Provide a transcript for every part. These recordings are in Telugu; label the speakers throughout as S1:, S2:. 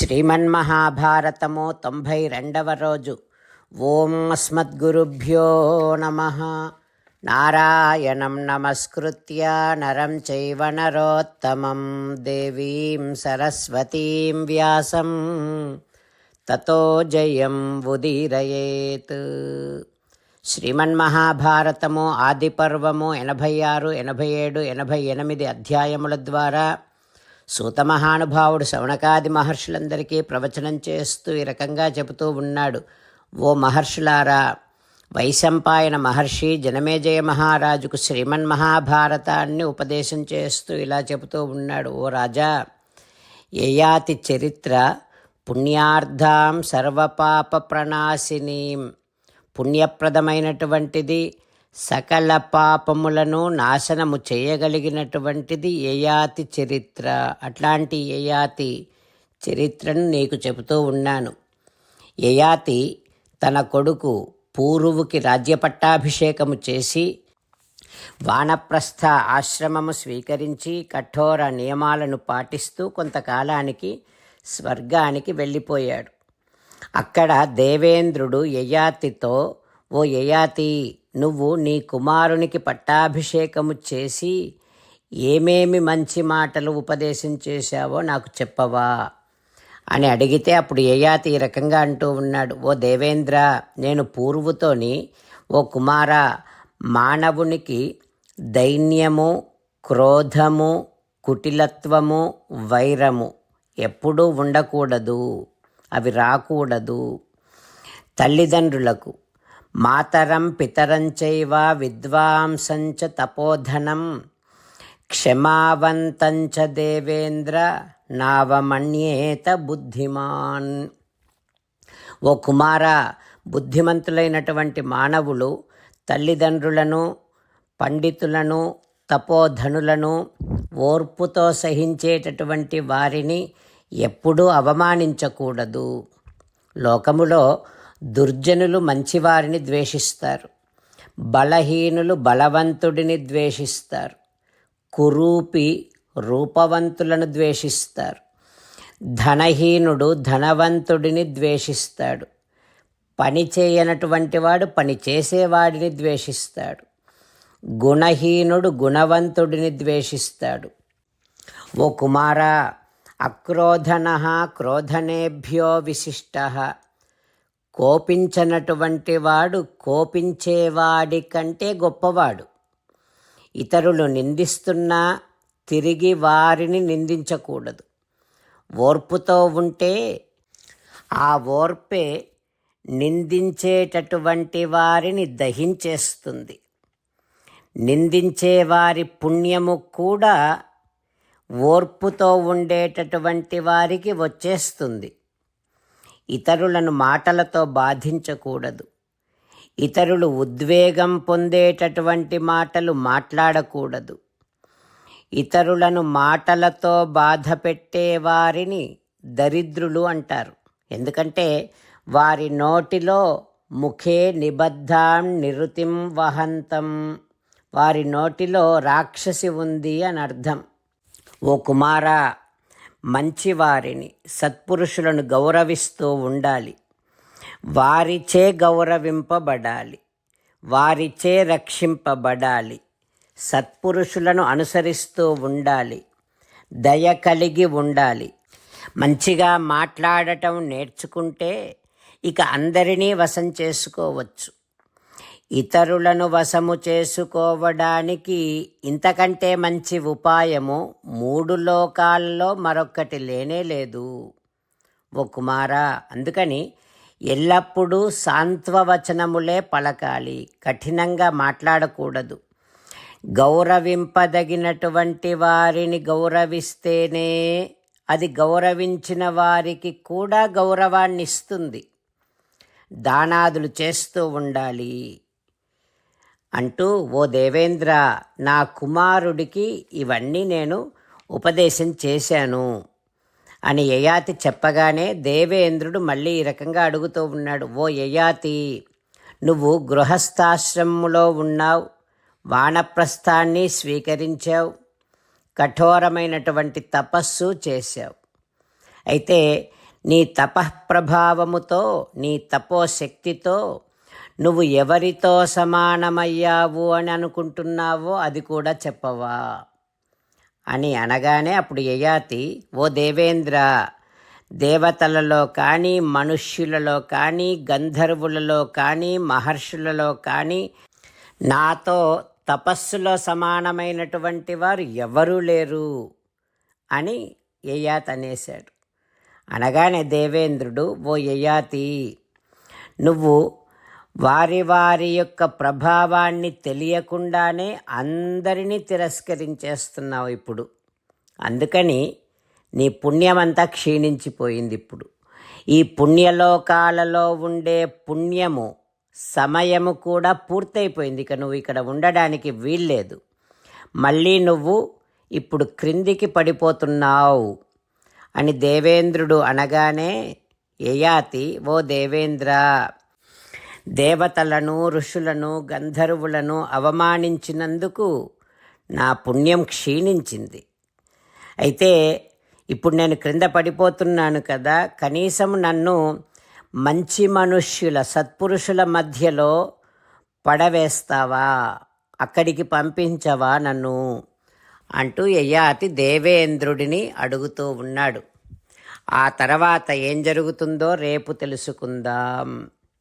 S1: శ్రీమన్మహాభారతము తొంభై రెండవ రోజు. ఓం అస్మద్గురుభ్యో నమ. నారాయణం నమస్కృత్య నరం చైవ నరోత్తమం దేవీం సరస్వతీం వ్యాసం. తతో జయం ఉదీరయేత్. శ్రీమన్మహాభారతము ఆదిపర్వము ఎనభై ఆరు ఎనభై ఏడు ఎనభై ఎనిమిది అధ్యాయముల ద్వారా సూత మహానుభావుడు శవణకాది మహర్షులందరికీ ప్రవచనం చేస్తూ ఈ రకంగా చెబుతూ ఉన్నాడు. ఓ మహర్షులారా వైశంపాయన మహర్షి జనమేజయ మహారాజుకు శ్రీమన్ మహాభారతాన్ని ఉపదేశం చేస్తూ ఇలా చెబుతూ ఉన్నాడు. ఓ రాజా యయాతి చరిత్ర పుణ్యార్థాం సర్వపాప ప్రణాశినీం పుణ్యప్రదమైనటువంటిది సకల పాపములను నాశనము చేయగలిగినటువంటిది యయాతి చరిత్ర. అట్లాంటి ఏయాతి చరిత్రను నీకు చెబుతూ ఉన్నాను. యయాతి తన కొడుకు పూర్వుకి రాజ్యపట్టాభిషేకము చేసి వానప్రస్థ ఆశ్రమము స్వీకరించి కఠోర నియమాలను పాటిస్తూ కొంతకాలానికి స్వర్గానికి వెళ్ళిపోయాడు. అక్కడ దేవేంద్రుడు యయాతితో ఓ యయాతి నువ్వు నీ కుమారునికి పట్టాభిషేకము చేసి ఏమేమి మంచి మాటలు ఉపదేశం చేశావో నాకు చెప్పవా అని అడిగితే అప్పుడు ఏయాతి ఈ రకంగా అంటూ ఉన్నాడు. ఓ దేవేంద్ర నేను పూర్వుతోని ఓ కుమార మానవునికి దైన్యము క్రోధము కుటిలత్వము వైరము ఎప్పుడూ ఉండకూడదు. అవి రాకూడదు. తల్లిదండ్రులకు మాతరం పితరంచైవ విద్వాంసంచ తపోధనం. క్షమావంతంచ దేవేంద్ర నావమణ్యేత బుద్ధిమాన్. ఓ కుమార బుద్ధిమంతులైనటువంటి మానవులు తల్లిదండ్రులను పండితులను తపోధనులను ఓర్పుతో సహించేటటువంటి వారిని ఎప్పుడూ అవమానించకూడదు. లోకములో దుర్జనులు మంచివారిని ద్వేషిస్తారు. బలహీనులు బలవంతుడిని ద్వేషిస్తారు. కురూపి రూపవంతులను ద్వేషిస్తారు. ధనహీనుడు ధనవంతుడిని ద్వేషిస్తాడు. పని చేయనటువంటి వాడు పని చేసేవాడిని ద్వేషిస్తాడు. గుణహీనుడు గుణవంతుడిని ద్వేషిస్తాడు. ఓ కుమారా అక్రోధన క్రోధనేభ్యో విశిష్ట. కోపించనటువంటి వాడు కోపించేవాడి కంటే గొప్పవాడు. ఇతరులు నిందిస్తున్నా తిరిగి వారిని నిందించకూడదు. ఓర్పుతో ఉంటే ఆ ఓర్పే నిందించేటటువంటి వారిని దహించేస్తుంది. నిందించే వారి పుణ్యము కూడా ఓర్పుతో ఉండేటటువంటి వారికి వచ్చేస్తుంది. ఇతరులను మాటలతో బాధించకూడదు. ఇతరులు ఉద్వేగం పొందేటటువంటి మాటలు మాట్లాడకూడదు. ఇతరులను మాటలతో బాధ వారిని దరిద్రులు అంటారు. ఎందుకంటే వారి నోటిలో ముఖే నిబద్ధాం నిరుతిం వహంతం. వారి నోటిలో రాక్షసి ఉంది అని అర్థం. ఓ కుమారా మంచివారిని సత్పురుషులను గౌరవిస్తూ ఉండాలి. వారిచే గౌరవింపబడాలి. వారిచే రక్షింపబడాలి. సత్పురుషులను అనుసరిస్తూ ఉండాలి. దయ కలిగి ఉండాలి. మంచిగా మాట్లాడటం నేర్చుకుంటే ఇక అందరినీ వశం చేసుకోవచ్చు. ఇతరులను వశము చేసుకోవడానికి ఇంతకంటే మంచి ఉపాయము మూడు లోకాల్లో మరొక్కటి లేనే లేదు. ఓ కుమారా అందుకని ఎల్లప్పుడూ సాంత్వవచనములే పలకాలి కఠినంగా మాట్లాడకూడదు. గౌరవింపదగినటువంటి వారిని గౌరవిస్తేనే అది గౌరవించిన వారికి కూడా గౌరవాన్ని ఇస్తుంది దానాదులు చేస్తూ ఉండాలి. అంటూ ఓ దేవేంద్ర నా కుమారుడికి ఇవన్నీ నేను ఉపదేశం చేశాను అని యయాతి చెప్పగానే దేవేంద్రుడు మళ్ళీ ఈ రకంగా అడుగుతూ ఉన్నాడు. ఓ యయాతి నువ్వు గృహస్థాశ్రమంలో ఉన్నావు వానప్రస్థాన్ని స్వీకరించావు కఠోరమైనటువంటి తపస్సు చేశావు. అయితే నీ తపఃప్రభావముతో నీ తపోశక్తితో నువ్వు ఎవరితో సమానమయ్యావు అని అనుకుంటున్నావో అది కూడా చెప్పవా? అని అనగానే అప్పుడు యయాతి ఓ దేవేంద్ర దేవతలలో కానీ మనుష్యులలో కానీ గంధర్వులలో కానీ మహర్షులలో కానీ నాతో తపస్సులో సమానమైనటువంటి వారు ఎవరూ లేరు అని యయాత్ అనేశాడు. అనగానే దేవేంద్రుడు ఓ యయాతి నువ్వు వారి వారి యొక్క ప్రభావాన్ని తెలియకుండానే అందరినీ తిరస్కరించేస్తున్నావు ఇప్పుడు. అందుకని నీ పుణ్యమంతా క్షీణించిపోయింది ఇప్పుడు. ఈ పుణ్యలోకాలలో ఉండే పుణ్యము సమయము కూడా పూర్తయిపోయింది. ఇక నువ్వు ఇక్కడ ఉండడానికి వీల్లేదు. మళ్ళీ నువ్వు ఇప్పుడు క్రిందికి పడిపోతున్నావు అని దేవేంద్రుడు అనగానే యయాతి ఓ దేవేంద్ర దేవతలను ఋషులను గంధర్వులను అవమానించినందుకు నా పుణ్యం క్షీణించింది. అయితే ఇప్పుడు నేను క్రింద పడిపోతున్నాను కదా కనీసం నన్ను మంచి మనుష్యుల సత్పురుషుల మధ్యలో పడవేస్తావా? అక్కడికి పంపించవా నన్ను? అంటూ యయాతి దేవేంద్రుడిని అడుగుతూ ఉన్నాడు. ఆ తర్వాత ఏం జరుగుతుందో రేపు తెలుసుకుందాం.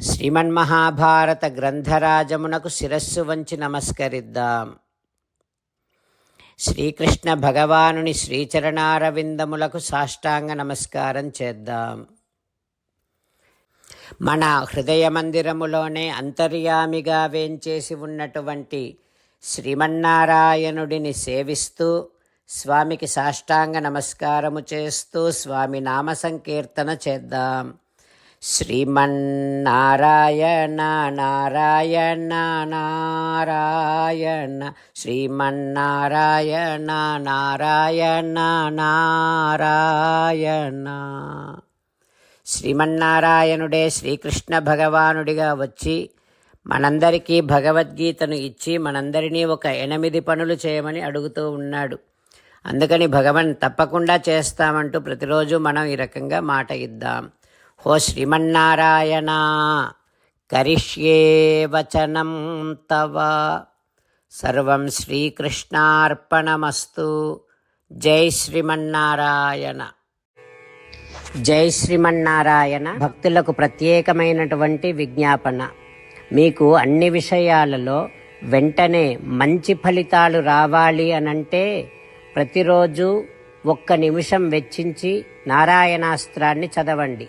S1: శ్రీమన్మహాభారత గ్రంథరాజమునకు శిరస్సు వంచి నమస్కరిద్దాం. శ్రీకృష్ణ భగవానుని శ్రీచరణారవిందములకు సాష్టాంగ నమస్కారం చేద్దాం. మన హృదయ మందిరములోనే అంతర్యామిగా వేంచేసి ఉన్నటువంటి శ్రీమన్నారాయణుడిని సేవిస్తూ స్వామికి సాష్టాంగ నమస్కారము చేస్తూ స్వామి నామ సంకీర్తన చేద్దాం. శ్రీమన్నారాయణ నారాయణ నారాయణ శ్రీమన్నారాయణ నారాయణ నారాయణ శ్రీమన్నారాయణుడే శ్రీకృష్ణ భగవానుడిగా వచ్చి మనందరికీ భగవద్గీతను ఇచ్చి మనందరినీ ఒక ఎనిమిది పనులు చేయమని అడుగుతూ ఉన్నాడు. అందుకని భగవన్ తప్పకుండా చేస్తామంటూ ప్రతిరోజు మనం ఈ రకంగా మాట ఇద్దాం. హో శ్రీమన్నారాయణ కరిష్యే వచనం తవ. సర్వం శ్రీకృష్ణార్పణమస్తు. జై శ్రీమన్నారాయణ. జై శ్రీమన్నారాయణ. భక్తులకు ప్రత్యేకమైనటువంటి విజ్ఞాపన. మీకు అన్ని విషయాలలో వెంటనే మంచి ఫలితాలు రావాలి అనంటే ప్రతిరోజు ఒక్క నిమిషం వెచ్చించి నారాయణాస్త్రాన్ని చదవండి.